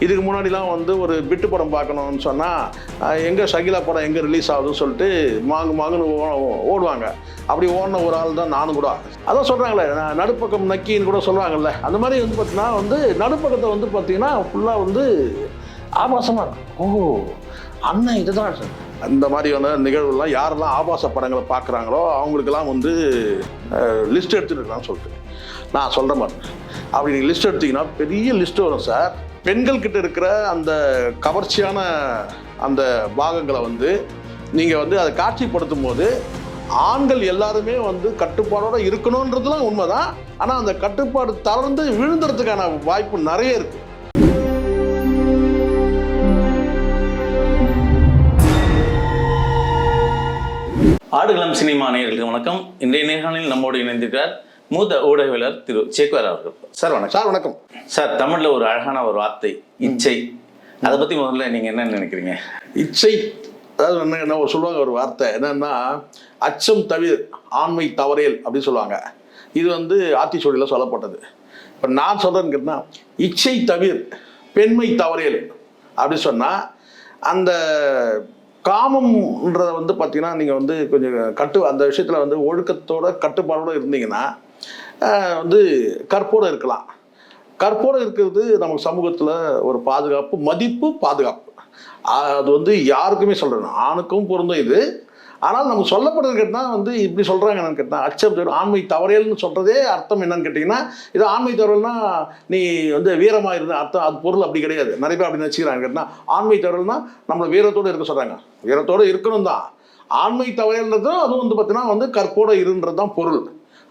இதுக்கு முன்னாடிலாம் வந்து ஒரு பிட்டு படம் பார்க்கணும்னு சொன்னால் எங்கே சகிலா படம் எங்கே ரிலீஸ் ஆகுதுன்னு சொல்லிட்டு மாங்கு மாங்குன்னு ஓ- ஓடுவாங்க. அப்படி ஓடின ஒரு ஆள் தான் நானும் கூட. அதான் சொல்கிறாங்களே நடுப்பக்கம் நக்கின்னு கூட சொல்கிறாங்கல்ல அந்த மாதிரி வந்து பார்த்தீங்கன்னா வந்து நடுப்பக்கத்தை வந்து பார்த்தீங்கன்னா ஃபுல்லாக வந்து ஆபாசமாக இருக்கும் ஓ அண்ணன் இதுதான் அந்த மாதிரியான நிகழ்வுலாம் யாரெல்லாம் ஆபாச படங்களை பார்க்குறாங்களோ அவங்களுக்கெல்லாம் வந்து லிஸ்ட் எடுத்துருக்கலாம் சொல்லிட்டு. நான் சொல்கிற மாதிரி அப்படி நீங்கள் லிஸ்ட் எடுத்தீங்கன்னா பெரிய லிஸ்ட் வரும் சார். பெண்கள் கிட்ட இருக்கிற அந்த கவர்ச்சியான அந்த பாகங்களை வந்து நீங்கள் வந்து அதை காட்சிப்படுத்தும் போது ஆண்கள் எல்லாருமே வந்து கட்டுப்பாடோட இருக்கணுன்றதுலாம் உண்மைதான். ஆனால் அந்த கட்டுப்பாடு தளர்ந்து விழுந்துறதுக்கான வாய்ப்பு நிறைய இருக்குது ஆடுகளம் சினிமா நேயர்களுக்கு வணக்கம். இன்றைய நேர்காணலில் நம்மோடு இணைந்திருக்கிறார் மூத்த ஊடகவியலாளர் திரு சேக்வர் அவர்கள். சார் வணக்கம். சார் வணக்கம். சார் தமிழ்ல ஒரு அழகான ஒரு வார்த்தை இச்சை. அதை பத்தி முதல்ல நீங்க என்ன நினைக்கிறீங்க? இச்சை அதாவது என்ன என்ன சொல்லுவாங்க ஒரு வார்த்தை. என்னன்னா அச்சம் தவிர ஆண்மை தவறேல் அப்படின்னு சொல்லுவாங்க. இது வந்து ஆத்திச்சூடியில் சொல்லப்பட்டது. இப்போ நான் சொல்கிறேன்னு கேட்டால் இச்சை தவிர பெண்மை தவறேல் அப்படி சொன்னால் அந்த காமம்ன்றத வந்து பார்த்தீங்கன்னா நீங்கள் வந்து கொஞ்சம் கட்டு அந்த விஷயத்தில் வந்து ஒழுக்கத்தோட கட்டுப்பாடோட இருந்தீங்கன்னா வந்து கற்பூரம் இருக்கலாம். கற்பூரம் இருக்கிறது நம்ம சமூகத்தில் ஒரு பாதுகாப்பு மதிப்பு பாதுகாப்பு. அது வந்து யாருக்குமே சொல்கிறேன் ஆணுக்கும் பொருந்தும் இது. ஆனால் நம்ம சொல்லப்படுறது கேட்டால் வந்து இப்படி சொல்கிறாங்க என்னன்னு கேட்டால் அச்சம் ஆண்மை தவறேல்னு சொல்கிறதே அர்த்தம் என்னன்னு கேட்டிங்கன்னா இது ஆண்மை தவறல்னா நீ வந்து வீரமாக இருந்த அர்த்தம் அது பொருள் அப்படி கிடையாது. நிறைய பேர் அப்படி நினச்சிக்கிறாங்க கேட்டால் ஆண்மை தவறல்னா நம்மளை வீரத்தோடு இருக்க சொல்கிறாங்க வீரத்தோடு இருக்கணும் தான் ஆண்மை தவறேல்ன்றதும் அதுவும் வந்து பார்த்தீங்கன்னா வந்து கற்போட இருன்றது தான் பொருள்.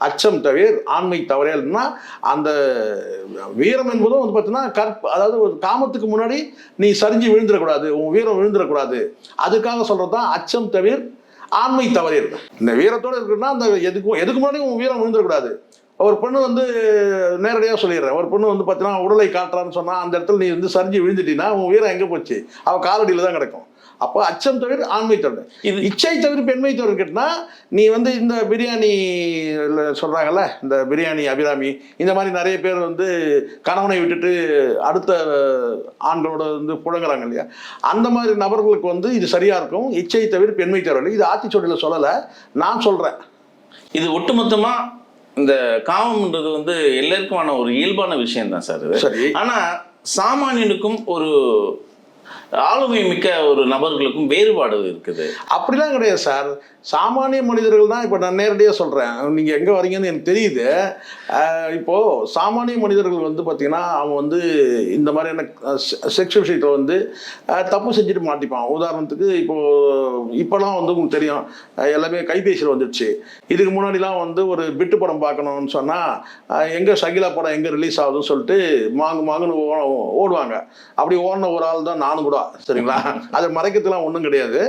அச்சம் தவிர ஆண்மை தவறேன்னா அந்த வீரம் என்பதும் வந்து பார்த்தீங்கன்னா கற்ப அதாவது ஒரு காமத்துக்கு முன்னாடி நீ சரிஞ்சு விழுந்துடக்கூடாது உன் வீரம் விழுந்துடக்கூடாது. அதுக்காக சொல்கிறது தான் அச்சம் தவிர ஆண்மை தவறேல் இந்த வீரத்தோடு இருக்குன்னா அந்த எதுக்கும் எதுக்கு முன்னாடி உன் வீரம் விழுந்துடக்கூடாது? ஒரு பொண்ணு வந்து நேரடியாக சொல்லிடுறேன். ஒரு பொண்ணு வந்து பார்த்தீங்கன்னா உடலை காட்டுறான்னு சொன்னால் அந்த இடத்துல நீ வந்து சரிஞ்சு விழுந்துட்டீங்கன்னா உன் வீரம் எங்கே போச்சு? அவள் காலடியில் தான் கிடக்கும். அப்போ அச்சம் தவிர ஆண்மை தவிர. இது- இச்சை தவிர பெண்மை தவிர கேட்டினா நீ வந்து இந்த பிரியாணி சொல்கிறாங்கல்ல இந்த பிரியாணி அபிராமி இந்த மாதிரி நிறைய பேர் வந்து கணவனை விட்டுட்டு அடுத்த ஆண்களோட வந்து புழங்குறாங்க இல்லையா? அந்த மாதிரி நபர்களுக்கு வந்து இது சரியாக இருக்கும். இச்சை தவிர பெண்மை தவிர. இது ஆத்திச்சோடியில் சொல்லலை. நான் சொல்கிறேன் இது ஒட்டுமொத்தமா இந்த காமம்ன்றது வந்து எல்லாருக்குமான ஒரு இயல்பான விஷயம் தான் சார் இது. சரி. ஆனா சாமானியனுக்கும் ஒரு ஆளுமை மிக்க ஒரு நபர்களுக்கும் வேறுபாடு இருக்குது. அப்படிலாம் கிடையாது சார். சாமானிய மனிதர்கள் தான் இப்போ நான் நேரடியாக சொல்கிறேன் நீங்கள் எங்கே வரீங்கன்னு எனக்கு தெரியுது. இப்போது சாமானிய மனிதர்கள் வந்து பார்த்திங்கன்னா அவன் வந்து இந்த மாதிரியான செக்ஸ் விஷயத்தில் வந்து தப்பு செஞ்சுட்டு மாட்டிப்பான் உதாரணத்துக்கு இப்போது இப்போலாம் வந்து உங்களுக்கு தெரியும் எல்லாமே கைபேசியில் வந்துடுச்சு இதுக்கு முன்னாடிலாம் வந்து ஒரு பிட்டு படம் பார்க்கணும்னு சொன்னால் எங்கே சகிலா படம் எங்கே ரிலீஸ் ஆகுதுன்னு சொல்லிட்டு மாங்கு மாங்குன்னு ஓ- ஓடுவாங்க. அப்படி ஓடின ஒரு ஆள் தான் நானும் கூட சரிங்களா? அதை மறைக்கிறதுலாம் ஒன்றும் கிடையாது.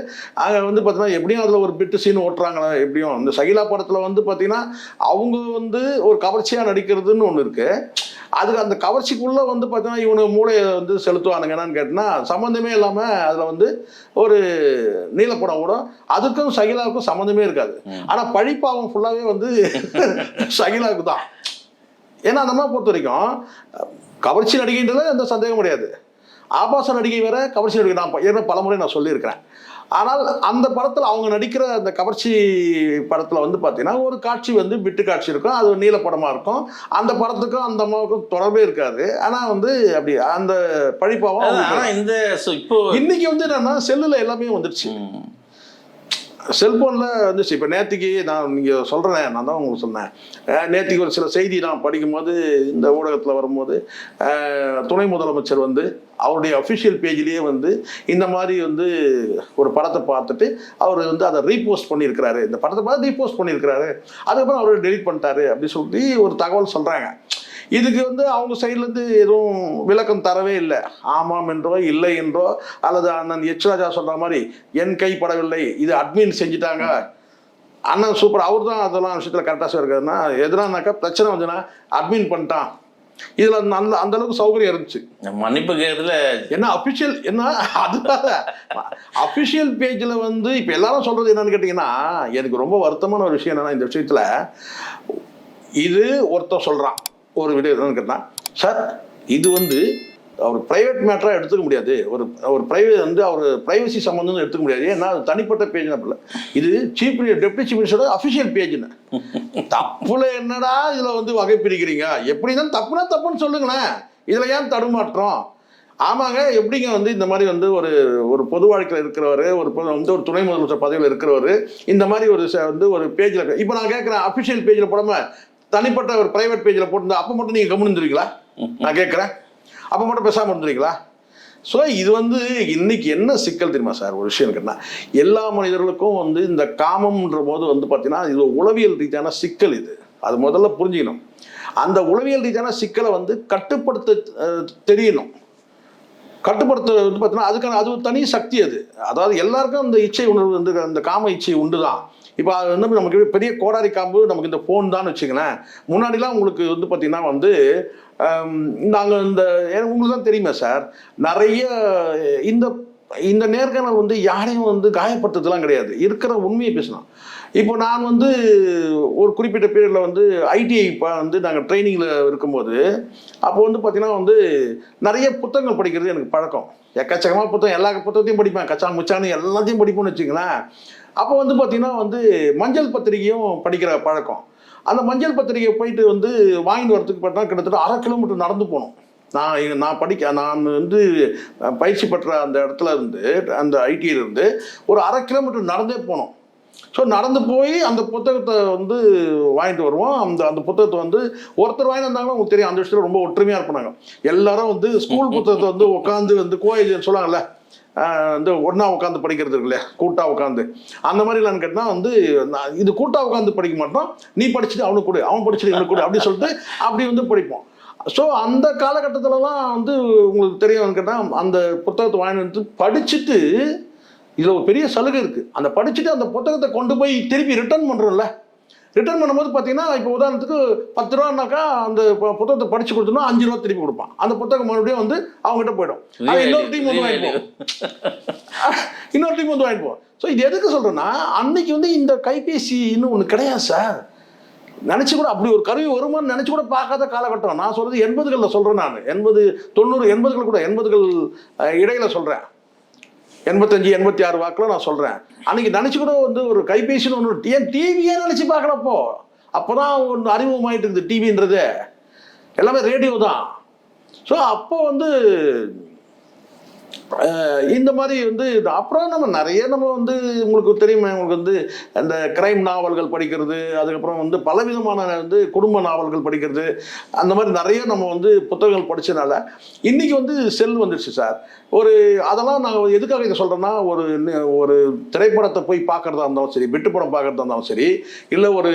அங்கே வந்து பார்த்தீங்கன்னா எப்படியும் அதில் ஒரு பிட்டு சீன் ஓட்டுறாங்க எப்படியும். இந்த சகிலா படத்தில் வந்து பார்த்தீங்கன்னா அவங்க வந்து ஒரு கவர்ச்சியாக நடிக்கிறதுன்னு ஒன்று இருக்குது அதுக்கு அந்த கவர்ச்சிக்குள்ளே வந்து பார்த்தீங்கன்னா இவனு மூளையை வந்து செலுத்துவானுங்க என்னன்னு கேட்டினா சம்மந்தமே இல்லாமல் அதில் வந்து ஒரு நீலப்படம் கூட அதுக்கும் சகிலாவுக்கும் சம்மந்தமே இருக்காது. ஆனால் பழிப்பாவம் ஃபுல்லாகவே வந்து சகிலாவுக்கு தான். ஏன்னா அந்த மாதிரி பொறுத்த வரைக்கும் கவர்ச்சி நடிகைன்றதுல எந்த சந்தேகம் கிடையாது. ஆபாச நடிகை வேற கவர்ச்சி நடிகை நான் ஏற்கனவே பலமுறை நான் சொல்லியிருக்கிறேன். ஆனால் அந்த படத்தில் அவங்க நடிக்கிற அந்த கவர்ச்சி படத்தில் வந்து பார்த்தீங்கன்னா ஒரு காட்சி வந்து விட்டு காட்சி இருக்கும். அது நீல படமாக இருக்கும். அந்த படத்துக்கும் அந்த அம்மாவுக்கும் தொடர்பே இருக்காது. ஆனால் வந்து அப்படி அந்த பழிப்பாவும் ஆனா அவங்களுக்கு- இந்த இப்போ இன்னைக்கு வந்து என்னன்னா செல்லில் எல்லாமே வந்துடுச்சு செல்ஃபோனில் செல்போனில் வந்துச்சு. இப்போ நேற்றுக்கு நான் நீங்கள் சொல்கிறேன் நான் தான் உங்களுக்கு சொன்னேன். நேற்றுக்கு ஒரு சில செய்தி நான் படிக்கும்போது இந்த ஊடகத்தில் வரும்போது துணை முதலமைச்சர் வந்து அவருடைய அஃபிஷியல் பேஜ்லேயே வந்து இந்த மாதிரி வந்து ஒரு படத்தை பார்த்துட்டு அவர் வந்து அதை ரீபோஸ்ட் பண்ணியிருக்கிறாரு. இந்த படத்தை பார்த்து ரீபோஸ்ட் பண்ணியிருக்கிறாரு. அதுக்கப்புறம் அவர் டெலிட் பண்ணிட்டாரு அப்படின்னு சொல்லி ஒரு தகவல் சொல்கிறாங்க இதுக்கு வந்து அவங்க சைட்லேருந்து எதுவும் விளக்கம் தரவே இல்லை. ஆமாம் என்றோ இல்லை என்றோ அல்லது அண்ணன் எச் ராஜா சொல்ற மாதிரி என் கைப்படவில்லை இது அட்மின் செஞ்சுட்டாங்க. அண்ணன் சூப்பர் அவர் தான் அதெல்லாம் விஷயத்தில் கரெக்டாக சொல்லிருக்காருன்னா எதுனாக்கா பிரச்சனை வந்துன்னா அட்மின் பண்ணிட்டான். இதில் அந்த அந்த அளவுக்கு சௌகரியம் இருந்துச்சு. மன்னிப்பு கேட்கறதுல என்ன அஃபிஷியல் என்ன அதுதான் அஃபிஷியல் பேஜில் வந்து இப்போ எல்லாரும் சொல்கிறது என்னன்னு கேட்டிங்கன்னா எனக்கு ரொம்ப வருத்தமான ஒரு விஷயம் என்னன்னா இந்த விஷயத்தில் இது ஒருத்தன் சொல்கிறான் ஒரு வீடியோ கேட்டான் சார் இது வந்து அவர் பிரைவேட் மேட்டராக எடுத்துக்க முடியாது. ஒரு ஒரு பிரைவேட் வந்து அவர் பிரைவசி சம்மந்தம் எடுத்துக்க முடியாது. ஏன்னா அது தனிப்பட்ட பேஜ் அப்படி இது சீஃப் டெப்டி சீஃப் மினிஸ்டரோட அஃபிஷியல் பேஜ்னு தப்புல என்னடா இதில் வந்து வகை பிரிக்கிறீங்க? எப்படி தான் தப்புனா தப்புன்னு சொல்லுங்களேன். இதில் ஏன் தடுமாற்றம்? ஆமாங்க எப்படிங்க வந்து இந்த மாதிரி வந்து ஒரு ஒரு பொது வாழ்க்கையில் இருக்கிறவர் ஒரு வந்து ஒரு துணை முதலமைச்சர் பதவியில் இருக்கிறவர் இந்த மாதிரி ஒரு ச- வந்து ஒரு பேஜில் இப்போ நான் கேட்குறேன் அஃபிஷியல் பேஜில் போடாமல் தனிப்பட்ட ஒரு பிரைவேட் பேஜில் போட்டிருந்தா அப்போ மட்டும் நீங்கள் கவனிந்துருவீங்களா நான் கேட்குறேன். அப்போ மட்டும் பேசாமல் இருந்துருவீங்களா ஸோ இது வந்து இன்னைக்கு என்ன சிக்கல் தெரியுமா சார்? ஒரு விஷயம் இருக்குன்னா எல்லா மனிதர்களுக்கும் வந்து இந்த காமம்ன்ற போது வந்து பார்த்தீங்கன்னா இது உளவியல் ரீதியான சிக்கல் இது. அது முதல்ல புரிஞ்சுக்கணும். அந்த உளவியல் ரீதியான சிக்கலை வந்து கட்டுப்படுத்த தெரியணும். கட்டுப்படுத்த வந்து பார்த்தீங்கன்னா அதுக்கான அது தனி சக்தி அது. அதாவது எல்லாருக்கும் அந்த இச்சை உணர்வு வந்து அந்த காம இச்சை உண்டு தான் இப்போ அது வந்து நமக்கு பெரிய கோடாரி காம்பு நமக்கு இந்த ஃபோன் தான் வச்சுக்கோங்களேன். முன்னாடிலாம் உங்களுக்கு வந்து பார்த்தீங்கன்னா வந்து நாங்கள் இந்த உங்களுக்கு தான் தெரியுமே சார் நிறைய இந்த இந்த நேர்காணல் வந்து யாரையும் வந்து காயப்படுத்துறதுலாம் கிடையாது. இருக்கிற உண்மையை பேசலாம். இப்போ நான் வந்து ஒரு குறிப்பிட்ட பீரியடில் வந்து ஐடிஐ இப்போ வந்து நாங்கள் ட்ரைனிங்கில் இருக்கும்போது அப்போ வந்து பார்த்தீங்கன்னா வந்து நிறைய புத்தகங்கள் படிக்கிறது எனக்கு பழக்கம். எக்கச்சக்கமாக புத்தகம் எல்லா புத்தகத்தையும் படிப்பேன். கச்சா முச்சான்னு எல்லாத்தையும் படிப்போம்னு வச்சுங்களேன் அப்போ வந்து பார்த்தீங்கன்னா வந்து மஞ்சள் பத்திரிகையும் படிக்கிற பழக்கம். அந்த மஞ்சள் பத்திரிகையை போயிட்டு வந்து வாங்கிட்டு வரதுக்கு பார்த்தா கிட்டத்தட்ட அரை கிலோமீட்டர் நடந்து போகணும். நான் நான் படிக்க நான் வந்து பயிற்சி பெற்ற அந்த இடத்துல இருந்து அந்த ஐடியிலிருந்து ஒரு அரை கிலோமீட்டர் நடந்தே போனோம் ஸோ நடந்து போய் அந்த புத்தகத்தை வந்து வாங்கிட்டு வருவோம். அந்த அந்த புத்தகத்தை வந்து ஒருத்தர் வாங்கிட்டு வந்தாங்கன்னா உங்களுக்கு தெரியும் அந்த விஷயத்தில் ரொம்ப ஒற்றுமையாக இருப்பாங்க. எல்லாரும் வந்து ஸ்கூல் புத்தகத்தை வந்து உட்காந்து வந்து கோயில் சொல்லுவாங்கல்ல இந்த ஒன்றா உட்காந்து படிக்கிறது இருக்குல்ல கூட்டாக உட்காந்து அந்த மாதிரிலாம் கேட்டால் வந்து நான் இது கூட்டாக உட்காந்து படிக்க மாட்டோம். நீ படிச்சுட்டு அவனுக்கு கொடு அவன் படிச்சுட்டு இவனுக்கு கொடு அப்படின்னு சொல்லிட்டு அப்படி வந்து படிப்போம். ஸோ அந்த காலகட்டத்திலலாம் வந்து உங்களுக்கு தெரியும் கேட்டால் அந்த புத்தகத்தை வாங்கிட்டு வந்து படிச்சுட்டு இதில் ஒரு பெரிய சலுகை இருக்குது அந்த படிச்சுட்டு அந்த புத்தகத்தை கொண்டு போய் திருப்பி ரிட்டர்ன் பண்ணுறோம்ல ரிட்டர்ன் பண்ணும்போது பார்த்தீங்கன்னா இப்போ உதாரணத்துக்கு பத்து ரூபான்னாக்கா அந்த புத்தகத்தை படிச்சு கொடுத்தோம்னா அஞ்சு ரூபா திருப்பி கொடுப்பான். அந்த புத்தகம் மறுபடியும் வந்து அவங்ககிட்ட போயிடும். இன்னொரு டீம் வந்து வாங்கிப்போம் இன்னொரு டீம் வந்து வாங்கிப்போம் ஸோ இது எதுக்கு சொல்கிறேன்னா அன்னைக்கு வந்து இந்த கைபேசின்னு ஒன்று கிடையாது சார். நினச்சி கூட அப்படி ஒரு கருவி வருமான்னு நினச்சி கூட பார்க்காத காலகட்டம். நான் சொல்கிறது எண்பதுகளில் சொல்கிறேன் நான். எண்பது தொண்ணூறு எண்பதுகள் கூட எண்பதுகள் இடையில சொல்கிறேன் எண்பத்தஞ்சு எண்பத்தி ஆறு வாக்கில் நான் சொல்கிறேன் அன்னைக்கு நினச்சி கூட வந்து ஒரு கைபேசின்னு ஒன்று ஏன் டிவியே நினச்சி பார்க்கலப்போ? அப்போ தான் ஒன்று அறிமுகமாயிட்டு இருக்குது டிவின்றது எல்லாமே ரேடியோ தான். ஸோ அப்போ வந்து இந்த மாதிரி வந்து இது அப்புறம் நம்ம நிறைய நம்ம வந்து உங்களுக்கு தெரியுமே உங்களுக்கு வந்து அந்த கிரைம் நாவல்கள் படிக்கிறது அதுக்கப்புறம் வந்து பலவிதமான வந்து குடும்ப நாவல்கள் படிக்கிறது அந்த மாதிரி நிறைய நம்ம வந்து புத்தகங்கள் படித்ததுனால இன்னைக்கு வந்து செல் வந்துடுச்சு சார். ஒரு அதெல்லாம் நான் எதுக்காக இதை சொல்கிறேன்னா ஒரு ஒரு திரைப்படத்தை போய் பார்க்குறதா இருந்தாலும் சரி விட்டு படம் பார்க்குறதா இருந்தாலும் சரி இல்லை ஒரு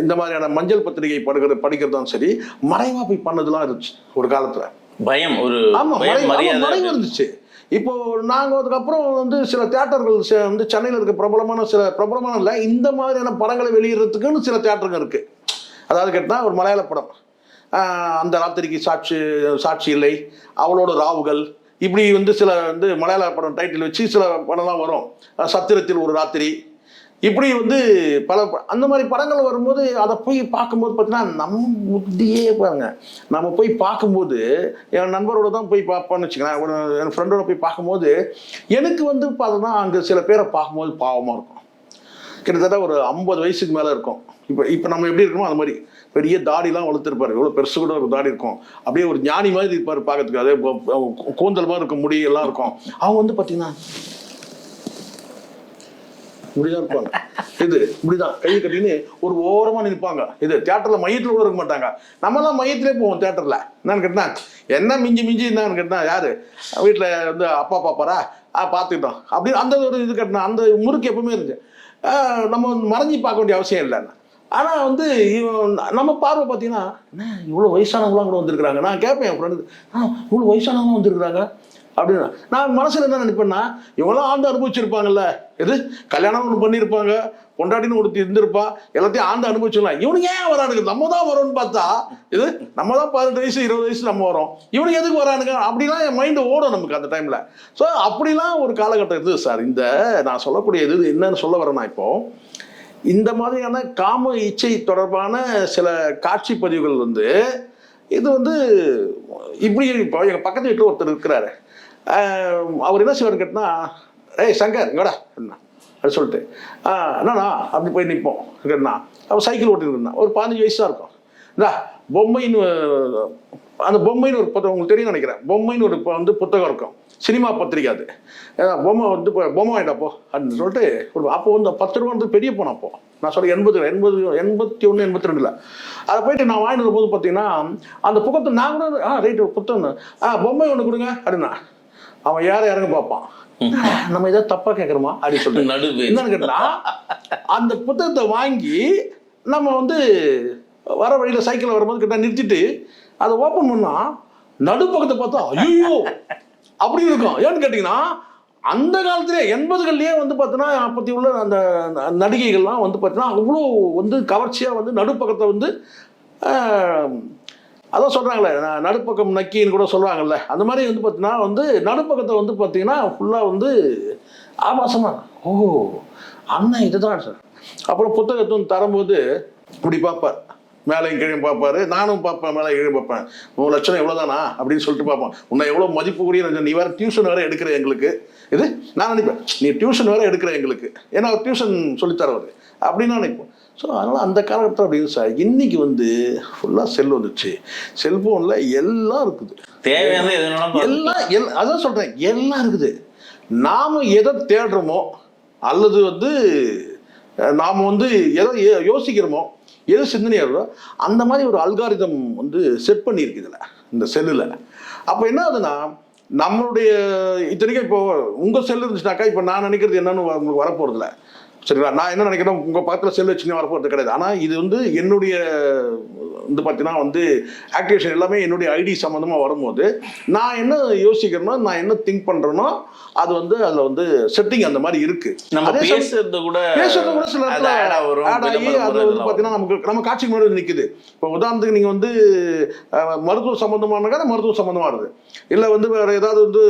இந்த மாதிரியான மஞ்சள் பத்திரிகை படிக்கிறது படிக்கிறதாலும் சரி மறைவாக போய் பண்ணதெல்லாம் இருந்துச்சு ஒரு காலத்தில். பயம் ஒரு பயம் இருந்துச்சு. இப்போ நாங்க அதுக்கப்புறம் வந்து சில தியேட்டர்கள் ச- வந்து சென்னையில் இருக்க பிரபலமான சில பிரபலமான இல்லை இந்த மாதிரியான படங்களை வெளியிடுறதுக்குன்னு சில தியேட்டருங்க இருக்கு. அதாவது கேட்டா ஒரு மலையாள படம். அந்த ராத்திரிக்கு சாட்சி சாட்சி இல்லை அவளோட ராவுகள் இப்படி வந்து சில வந்து மலையாள படம் டைட்டில் வச்சு சில படம்லாம் வரும். சத்திரத்தில் ஒரு ராத்திரி இப்படி வந்து பல அந்த மாதிரி படங்கள் வரும்போது அதை போய் பார்க்கும்போது பார்த்தீங்கன்னா நம்ம புத்தியே பாருங்க. நம்ம போய் பார்க்கும்போது என் நண்பரோட தான் போய் பார்ப்பேன்னு வச்சுக்கோங்களேன். ஒரு என் ஃப்ரெண்டோட போய் பார்க்கும்போது எனக்கு வந்து பார்த்தோன்னா அங்கே சில பேரை பார்க்கும்போது பாவமாக இருக்கும். கிட்டத்தட்ட ஒரு ஐம்பது வயசுக்கு மேலே இருக்கும். இப்போ இப்போ நம்ம எப்படி இருக்கோமோ அது மாதிரி. பெரிய தாடிலாம் வளர்த்துருப்பாரு. இவ்வளோ பெருசு கூட ஒரு தாடி இருக்கும். அப்படியே ஒரு ஞானி மாதிரி இருப்பார் பார்க்கறதுக்கு. அதே கூந்தல் மாதிரி இருக்கும் முடி எல்லாம் இருக்கும். அவங்க வந்து பார்த்தீங்கன்னா இப்படிதான் இருப்பாங்க. இது இப்படிதான். கையை கட்டின்னு ஒரு ஓரமா நிற்பாங்க இது தியேட்டர்ல மையத்தில் கூட இருக்க மாட்டாங்க. நம்மலாம் மையத்திலே போவோம் தியேட்டர்ல. என்னன்னு கேட்டா என்ன மிஞ்சி மிஞ்சி என்னன்னு கேட்டா யாரு? வீட்டுல வந்து அப்பா பாப்பாரா? ஆ பார்த்துக்கிட்டோம் அப்படி அந்த ஒரு இது கட்டினா அந்த முறுக்கு எப்பவுமே இருந்துச்சு. நம்ம வந்து மறைஞ்சி பார்க்க வேண்டிய அவசியம் இல்லை. ஆனா வந்து இவன் நம்ம பார்வை பார்த்தீங்கன்னா என்ன இவ்வளோ வயசானவங்களாம் கூட வந்திருக்கிறாங்க? நான் கேட்பேன் என் ஃப்ரெண்டு ஆ இவ்வளோ வயசானவங்க வந்திருக்கிறாங்க. அப்படின்னு நான் மனசுல என்ன நினைப்பேன்னா இவங்களாம் ஆண்டு அனுபவிச்சிருப்பாங்கல்ல? எது? கல்யாணம் ஒன்று பண்ணியிருப்பாங்க கொண்டாடின்னு ஒருத்தி இருந்திருப்பா எல்லாத்தையும் ஆண்டு அனுபவிச்சிடலாம் இவனுக்கு ஏன் வரானுங்க? நம்ம தான் வரோம்னு பார்த்தா இது நம்ம தான் பதினெட்டு வயசு இருபது வயசு நம்ம வரோம். இவனுக்கு எதுக்கு வரானுங்க? அப்படிலாம் என் மைண்டு ஓடும் நமக்கு அந்த டைம்ல ஸோ அப்படிலாம் ஒரு காலகட்டம் இருந்தது சார் இந்த நான் சொல்லக்கூடிய இது என்னன்னு சொல்ல வரேன்னா இப்போ. இந்த மாதிரியான காம இச்சை தொடர்பான சில காட்சி பதிவுகள் வந்து இது வந்து இப்படி இப்போ எங்கள் பக்கத்து வீட்டில் ஒருத்தர் இருக்கிறாரு. அவர் என்ன செய்வார் கேட்டினா ஏய் சங்கர் இங்கடா என்ன அப்படி சொல்லிட்டு. ஆ என்னண்ணா? அப்படி போய் நிற்போம். கேட்டா அவன் சைக்கிள் ஓட்டிருக்கா ஒரு பதினஞ்சு வயசாக இருக்கும். இந்தா பொம்மைன்னு அந்த பொம்மைன்னு ஒரு புத்தகம் உங்களுக்கு தெரியும் நினைக்கிறேன். பொம்மைன்னு ஒரு இப்போ வந்து புத்தகம் இருக்கும். சினிமா பத்திரிக்கை அது. பொம்மை வந்து இப்போ பொம்மை வாங்கிட்டப்போ அப்படின்னு சொல்லிட்டு ஒரு அப்போ வந்து பத்து ரூபா வந்து பெரிய போனோம் அப்போ. நான் சொல்ல எண்பது எண்பது எண்பத்தி ஒன்று எண்பத்தி ரெண்டில் அதை போயிட்டு நான் வாங்கிட்டு வரும்போது பார்த்தீங்கன்னா அந்த புக்கத்தை நான் கூட ஆ ரைட்டு புத்தகம் ஆ பொம்மை ஒன்று கொடுங்க அப்படின்னா அவன் யாரை இறங்க பார்ப்பான். நம்ம ஏதாவது தப்பா கேட்குறோமா? அப்படின்னு சொல்லிட்டு என்னன்னு கேட்டா அந்த புத்தகத்தை வாங்கி நம்ம வந்து வர வழியில சைக்கிள் வரும்போது கிட்ட நிறுத்திட்டு அதை ஓப்பன் பண்ணா நடுப்பக்கத்தை பார்த்தா ஐயோ அப்படி இருக்கும். ஏன்னு கேட்டிங்கன்னா அந்த காலத்திலே எண்பதுகள்லயே வந்து பார்த்தீங்கன்னா அப்பத்தி உள்ள அந்த நடிகைகள்லாம் வந்து பார்த்தீங்கன்னா அவ்வளோ வந்து கவர்ச்சியாக வந்து நடுப்பக்கத்தை வந்து அதான் சொல்கிறாங்களே நடுப்பக்கம் நக்கின்னு கூட சொல்கிறாங்கல்ல அந்த மாதிரி வந்து பார்த்தீங்கன்னா வந்து நடுப்பக்கத்தை வந்து பார்த்தீங்கன்னா ஃபுல்லாக வந்து ஆபாசமாக ஓ அண்ணன் இதுதான் சார். அப்புறம் புத்தகத்தை வந்து தரும்போது இப்படி பார்ப்பார். மேலையும் கீழே பார்ப்பாரு. நானும் பார்ப்பேன் மேலே கீழே பார்ப்பேன். உன் லட்சணம் எவ்வளோதானா அப்படின்னு சொல்லிட்டு பார்ப்பேன். உன்னை எவ்வளோ மதிப்புக்குரிய நீ வேறு டியூஷன் வேறு எடுக்கிற எங்களுக்கு. இது? நான் நினைப்பேன். நீ டியூஷன் வேறு எடுக்கிற எங்களுக்கு. ஏன்னா ஒரு டியூஷன் சொல்லித்தரவர் அப்படின்னு நினைப்போம் ஸோ அதனால் அந்த காலகட்டத்தில் அப்படின்னு சார் இன்னைக்கு வந்து ஃபுல்லாக செல் வந்துச்சு செல்ஃபோனில் எல்லாம் இருக்குது. பார்த்துக்கலாம். எல்லாம் எல் அதான் சொல்கிறேன் எல்லாம் இருக்குது. நாம் எதை தேடுறோமோ அல்லது வந்து நாம் வந்து எதை யோசிக்கிறோமோ எது சிந்தனையாகிறதோ அந்த மாதிரி ஒரு அல்காரிதம் வந்து செட் பண்ணியிருக்கு இதில் இந்த செல்லில் அப்போ என்ன ஆகுதுன்னா நம்மளுடைய இத்தனைக்கும் இப்போ உங்கள் செல் இருந்துச்சுனாக்கா இப்போ நான் நினைக்கிறது என்னன்னு உங்களுக்கு வரப்போகிறதில்ல சரிங்களா? நான் என்ன நினைக்கிறேன் உங்கள் பக்கத்தில் செல் வச்சுன்னு வரப்போகிறது கிடையாது. ஆனால் இது வந்து என்னுடைய வந்து பார்த்தீங்கன்னா வந்து ஆக்டிவேஷன் எல்லாமே என்னுடைய ஐடி சம்மந்தமாக வரும்போது நான் என்ன யோசிக்கிறேனோ நான் என்ன திங்க் பண்ணுறேனோ அது வந்து அதில் வந்து செட்டிங் அந்த மாதிரி இருக்கு. நம்ம அதே பேசுறது கூட பேசுறது கூட சில அது வரும், வரும், வந்து பார்த்தீங்கன்னா நமக்கு நம்ம காட்சிக்கு முன்னாடி நிக்குது. இப்போ உதாரணத்துக்கு நீங்க வந்து மருத்துவ சம்பந்தமான கதை மருத்துவ சம்பந்தமா வருது. இல்ல வந்து வேற ஏதாவது வந்து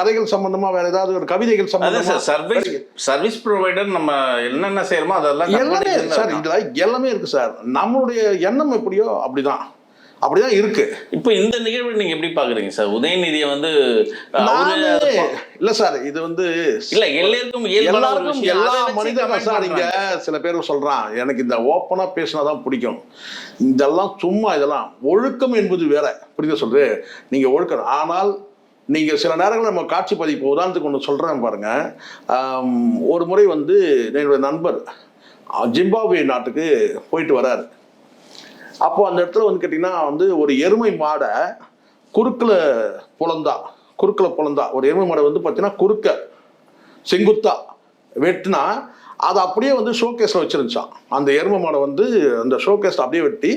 கதைகள் சம்பந்தமா வேற ஏதாவது ஒரு கவிதைகள் சார் சர்வீஸ் சர்வீஸ் ப்ரொவைடர் நம்ம என்னென்ன செய்யறோமோ அதெல்லாம் எல்லாமே சார். இதுல எல்லாமே இருக்கு சார். நம்மளுடைய எண்ணம் எப்படியோ அப்படிதான். அப்படிதான் இருக்கு. இப்போ இந்த நிகழ்வை நீங்க எப்படி பாக்குறீங்க சார்? உதயநிதியை வந்து இல்ல சார் இது வந்து இல்ல எல்லாருக்கும் எல்லாருக்கும். எல்லா comment சார் இங்க. சில பேர் சொல்றான் எனக்கு இந்த ஓப்பனா பேசினாதான் பிடிக்கும். இதெல்லாம் சும்மா இதெல்லாம் ஒழுக்கம் என்பது வேற. புரியுதா சொல்றது? நீங்க ஒழுக்கம். ஆனால் நீங்கள் சில நேரங்களில் நம்ம காட்சி பதிப்பு உதாரணத்துக்கு ஒன்று சொல்கிறேன் பாருங்கள் ஒரு முறை வந்து என்னுடைய நண்பர் ஜிம்பாப்வே நாட்டுக்கு போயிட்டு வராரு. அப்போ அந்த இடத்துல வந்து கேட்டிங்கன்னா வந்து ஒரு எருமை மாடை குறுக்கில் புலந்தா குறுக்கில் புலந்தா. ஒரு எருமை மாடை வந்து பார்த்தீங்கன்னா குறுக்க செங்குத்தா வெட்டினா அதை அப்படியே வந்து ஷோகேஸில் வச்சுருந்துச்சான் அந்த எருமை மாடை வந்து அந்த ஷோகேஸில் அப்படியே வெட்டி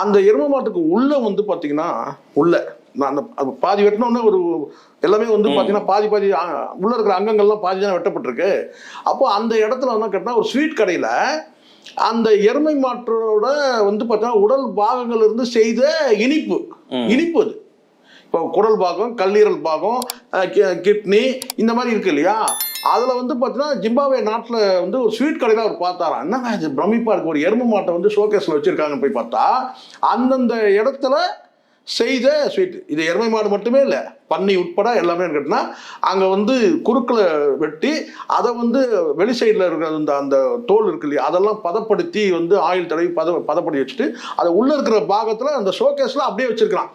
அந்த எருமை மாட்டுக்கு உள்ளே வந்து பார்த்தீங்கன்னா உள்ளே அந்த பாதி வெட்டினோடனே ஒரு எல்லாமே வந்து பார்த்தீங்கன்னா பாதி பாதி உள்ள இருக்கிற அங்கங்கள்லாம் பாதி தான் வெட்டப்பட்டிருக்கு. அப்போ அந்த இடத்துல வந்து கேட்டால் ஒரு ஸ்வீட் கடையில் அந்த எருமை மாற்றோட வந்து பார்த்தீங்கன்னா உடல் பாகங்கள் இருந்து செய்த இனிப்பு. இனிப்பு அது. இப்போ குடல் பாகம் கல்லீரல் பாகம் கிட்னி இந்த மாதிரி இருக்கு இல்லையா? அதில் வந்து பார்த்தீங்கன்னா ஜிம்பாவே நாட்டில் வந்து ஒரு ஸ்வீட் கடையில் அவர் பார்த்தாராம். என்னங்க இது பிரமிப்பாக இருக்கு. ஒரு எருமை மாட்டை வந்து ஷோகேஸில் வச்சுருக்காங்கன்னு போய் பார்த்தா அந்தந்த இடத்துல செய்த ஸ்வீட் இது எருமை மாடு மட்டுமே இல்லை பண்ணி உட்பட எல்லாமே கேட்டினா அங்கே வந்து குறுக்கில் வெட்டி அதை வந்து வெளி சைடில் இருக்கிற அந்த அந்த தோல் இருக்கு இல்லையா அதெல்லாம் பதப்படுத்தி வந்து ஆயில் தடவி பத பதப்படி வச்சுட்டு அதை உள்ளே இருக்கிற பாகத்தில் அந்த ஷோகேஸில் அப்படியே வச்சுருக்கலாம்.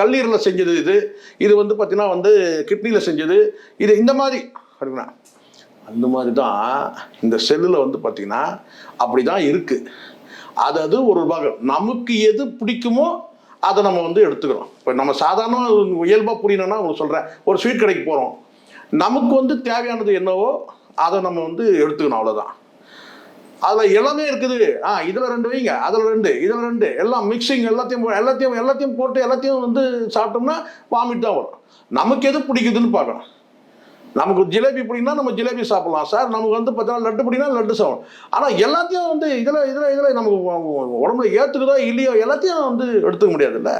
கல்லீரில் கல்லீரலில் செஞ்சது இது. இது வந்து பார்த்தீங்கன்னா வந்து கிட்னியில் செஞ்சது. இது இந்த மாதிரி. அப்படின்னா அந்த மாதிரி தான் இந்த செல்லில் வந்து பார்த்தீங்கன்னா அப்படி தான் இருக்குது அது அது ஒரு பாகம். நமக்கு எது பிடிக்குமோ அதை நம்ம வந்து எடுத்துக்கிறோம் இப்போ நம்ம சாதாரண இயல்பாக புரியணும்னா உங்களுக்கு சொல்கிறேன் ஒரு ஸ்வீட் கடைக்கு போகிறோம் நமக்கு வந்து தேவையானது என்னவோ அதை நம்ம வந்து எடுத்துக்கணும் அவ்வளோதான் அதில் எல்லாமே இருக்குது. ஆ இதில் ரெண்டு வைங்க. அதில் ரெண்டு இதில் ரெண்டு. எல்லாம் மிக்சிங் எல்லாத்தையும் போ- எல்லாத்தையும் எல்லாத்தையும் போட்டு எல்லாத்தையும் வந்து சாப்பிட்டோம்னா வாமிட் தான் வரும். நமக்கு எது பிடிக்குதுன்னு பார்க்கணும். நமக்கு ஜிலேபி பிடிக்குன்னா நம்ம ஜிலேபி சாப்பிடலாம். சார் நமக்கு வந்து பார்த்தீங்கன்னா லட்டு பிடினா லட்டு சாப்பிடலாம். ஆனால் எல்லாத்தையும் வந்து இதில் இதில் இதில் நமக்கு உடம்புல ஏற்றுக்குதோ இல்லையோ எல்லாத்தையும் வந்து எடுத்துக்க முடியாதுல்ல.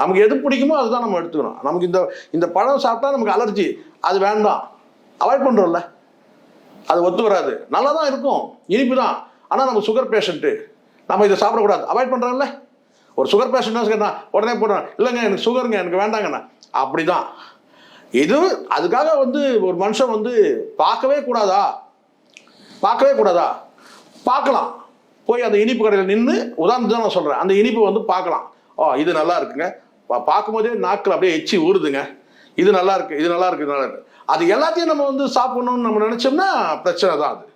நமக்கு எது பிடிக்குமோ அதுதான் நம்ம எடுத்துக்கணும். நமக்கு இந்த இந்த பழம் சாப்பிட்டா நமக்கு அலர்ஜி அது வேண்டாம். அவாய்ட் பண்ணுறோம்ல அது ஒத்து வராது. நல்லா தான் இருக்கும். இனிப்பு தான் ஆனால் நம்ம சுகர் பேஷண்ட்டு நம்ம இதை சாப்பிடக்கூடாது. அவாய்ட் பண்ணுறோம்ல ஒரு சுகர் பேஷண்ட் உடனே போடுறேன் இல்லைங்க எனக்கு சுகருங்க எனக்கு வேண்டாங்கண்ணா. அப்படிதான். இது அதுக்காக வந்து ஒரு மனுஷன் வந்து பார்க்கவே கூடாதா? பார்க்கவே கூடாதா? பார்க்கலாம். போய் அந்த இனிப்பு கடையில் நின்று உதாரணத்துக்கு தான் நான் சொல்கிறேன் அந்த இனிப்பு வந்து பார்க்கலாம். ஓ இது நல்லா இருக்குங்க. பார்க்கும்போதே நாக்கில் அப்படியே எச்சி ஊறுதுங்க. இது நல்லா இருக்கு இது நல்லா இருக்கு இது நல்லா இருக்கு. அது எல்லாத்தையும் நம்ம வந்து சாப்பிடணும்னு நம்ம நினைச்சோம்னா பிரச்சனை தான் அது.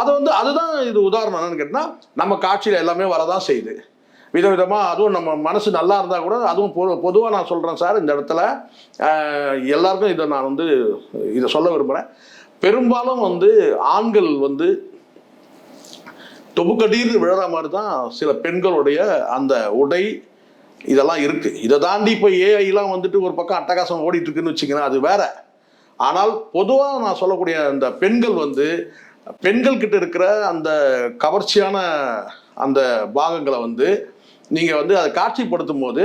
அது வந்து அதுதான் இது உதாரணம் என்னன்னு கேட்டால் நம்ம காட்சியில் எல்லாமே வரதான் செய்யுது. விதவிதமாக அதுவும் நம்ம மனசு நல்லா இருந்தால் கூட அதுவும் பொது பொதுவாக நான் சொல்கிறேன் சார் இந்த இடத்துல எல்லாருக்கும் இதை நான் வந்து இதை சொல்ல விரும்புகிறேன் பெரும்பாலும் வந்து ஆண்கள் வந்து தொபுக்கடீர்னு விழுற மாதிரி தான் சில பெண்களுடைய அந்த உடை இதெல்லாம் இருக்கு. இதை தாண்டி இப்போ ஏஐலாம் வந்துட்டு ஒரு பக்கம் அட்டகாசம் ஓடிட்டு இருக்குன்னு வச்சுக்கிறேன் அது வேற. ஆனால் பொதுவாக நான் சொல்லக்கூடிய அந்த பெண்கள் வந்து பெண்கள் கிட்ட இருக்கிற அந்த கவர்ச்சியான அந்த பாகங்களை வந்து நீங்கள் வந்து அதை காட்சிப்படுத்தும் போது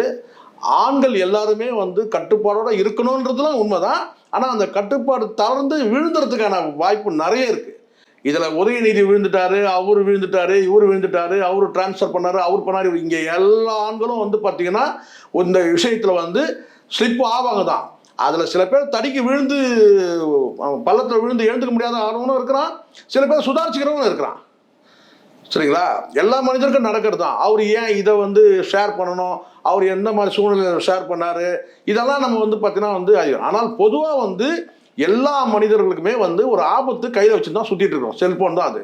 ஆண்கள் எல்லாருமே வந்து கட்டுப்பாடோடு இருக்கணுன்றதுலாம் உண்மைதான். ஆனால் அந்த கட்டுப்பாடு தளர்ந்து விழுந்துறதுக்கான வாய்ப்பு நிறைய இருக்குது இதில் உதயநிதி விழுந்துட்டாரு அவர் விழுந்துட்டாரு இவர் விழுந்துட்டாரு அவர் டிரான்ஸ்ஃபர் பண்ணார் அவர் பண்ணாரு. இங்கே எல்லா ஆண்களும் வந்து பார்த்தீங்கன்னா இந்த விஷயத்தில் வந்து ஸ்லிப் ஆவாங்க தான். அதில் சில பேர் தடிக்கு விழுந்து பள்ளத்தில் விழுந்து எழுந்துக்க முடியாத ஆர்வமும் இருக்கிறான். சில பேர் சுதாரிச்சுக்கிறவங்களும் இருக்கிறான். சரிங்களா? எல்லா மனிதருக்கும் நடக்கிறது தான் அவர் ஏன் இதை வந்து ஷேர் பண்ணணும்? அவர் எந்த மாதிரி சூழ்நிலையில் ஷேர் பண்ணாரு? இதெல்லாம் நம்ம வந்து பார்த்தீங்கன்னா வந்து அறியும். ஆனால் பொதுவாக வந்து எல்லா மனிதர்களுக்குமே வந்து ஒரு ஆபத்து கையில் வச்சு தான் சுற்றிட்டு இருக்கோம் செல்போன் தான் அது.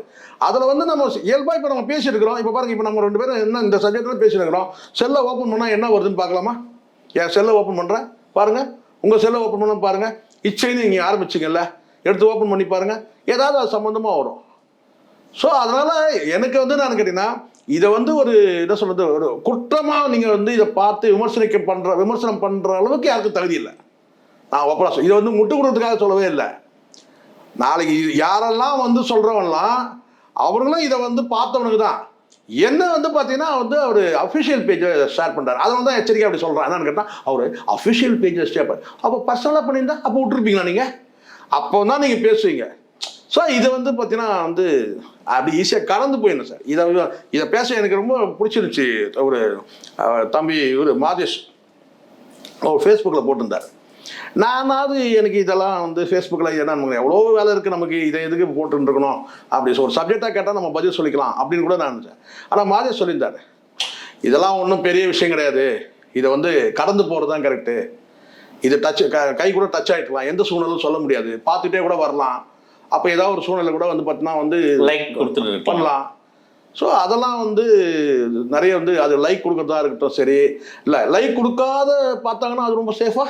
அதில் வந்து நம்ம இயல்பாக இப்போ நம்ம பேசிட்டு இருக்கிறோம். இப்போ பாருங்க இப்போ நம்ம ரெண்டு பேரும் என்ன இந்த சப்ஜெக்டில் பேசிட்டு இருக்கிறோம். செல்லை ஓப்பன் பண்ணால் என்ன வருதுன்னு பார்க்கலாமா? என் செல்லை ஓப்பன் பண்ணுறேன் பாருங்க. உங்கள் செல்லை ஓப்பன் பண்ண பாருங்க. இச்சைன்னு நீங்கள் ஆரம்பிச்சிங்கல்ல. எடுத்து ஓப்பன் பண்ணி பாருங்க. ஏதாவது அது சம்மந்தமாக வரும். ஸோ அதனால எனக்கு வந்து நான் கேட்டீங்கன்னா இதை வந்து ஒரு என்ன சொல்றது ஒரு குற்றமாக நீங்கள் வந்து இதை பார்த்து விமர்சனிக்க பண்ணுற விமர்சனம் பண்ணுற அளவுக்கு யாருக்கும் தகுதி இல்லை. நான் ஒப்பனா சொல் இதை வந்து முட்டு கொடுக்கறதுக்காக சொல்லவே இல்லை. நாளைக்கு யாரெல்லாம் வந்து சொல்கிறவங்களாம் அவர்களும் இதை வந்து பார்த்தவனுக்கு தான். என்ன வந்து பார்த்தீங்கன்னா வந்து அவர் அஃபிஷியல் பேஜை ஷேர் பண்ணுறாரு அதை வந்து எச்சரிக்கை அப்படி சொல்கிறான் என்னன்னு கேட்டால் அவர் அஃபிஷியல் பேஜை ஷேர் பண்ண அப்போ பர்சனலாக பண்ணியிருந்தா அப்போ விட்டுருப்பீங்களா நீங்கள் அப்போ தான் நீங்கள் பேசுவீங்க. ஸோ இதை வந்து பார்த்தீங்கன்னா வந்து அப்படி ஈஸியாக கடந்து போயிடணும் சார் இதை இதை பேச எனக்கு ரொம்ப பிடிச்சிருந்துச்சு. ஒரு தம்பி ஒரு மாதேஷ். அவர் ஃபேஸ்புக்கில் போட்டிருந்தார். நானாவது எனக்கு இதெல்லாம் வந்து ஃபேஸ்புக்கில் என்ன எவ்வளோ வேலை இருக்குது நமக்கு இதை எதுக்கு போட்டுன்னு இருக்கணும்? அப்படி ஒரு சப்ஜெக்டாக கேட்டால் நம்ம பதில் சொல்லிக்கலாம் அப்படின்னு கூட நான் நினச்சேன். ஆனால் மாதேஷ் சொல்லியிருந்தார். இதெல்லாம் ஒன்றும் பெரிய விஷயம் கிடையாது. இதை வந்து கடந்து போகிறது தான் கரெக்டு இது டச் கை கூட டச் ஆகிக்கலாம் எந்த சூழ்நிலும் சொல்ல முடியாது. பார்த்துட்டே கூட வரலாம். அப்போ ஏதாவது ஒரு சூழ்நிலை கூட வந்து பார்த்தீங்கன்னா வந்து லைக் கொடுத்துட்டு பண்ணலாம். ஸோ அதெல்லாம் வந்து நிறைய வந்து அது லைக் கொடுக்கறதா இருக்கட்டும் சரி. இல்லை லைக் கொடுக்காத பார்த்தாங்கன்னா அது ரொம்ப சேஃபா